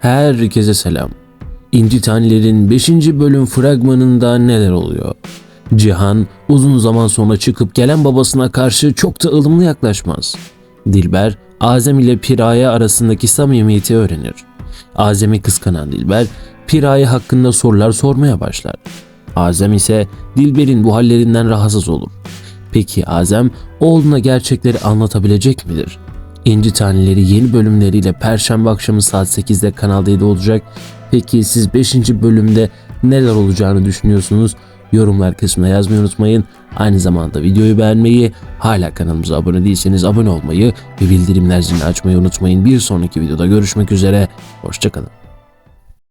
Herkese selam. İnci Tanelerin 5. bölüm fragmanında neler oluyor? Cihan uzun zaman sonra çıkıp gelen babasına karşı çok da ılımlı yaklaşmaz. Dilber, Azem ile Piraye arasındaki samimiyeti öğrenir. Azem'i kıskanan Dilber, Piraye hakkında sorular sormaya başlar. Azem ise Dilber'in bu hallerinden rahatsız olur. Peki Azem oğluna gerçekleri anlatabilecek midir? İnci Taneleri yeni bölümleriyle Perşembe akşamı saat 8'de Kanal D'de olacak. Peki siz 5. bölümde neler olacağını düşünüyorsunuz? Yorumlar kısmına yazmayı unutmayın. Aynı zamanda videoyu beğenmeyi, hala kanalımıza abone değilseniz abone olmayı ve bildirimler zilini açmayı unutmayın. Bir sonraki videoda görüşmek üzere. Hoşçakalın.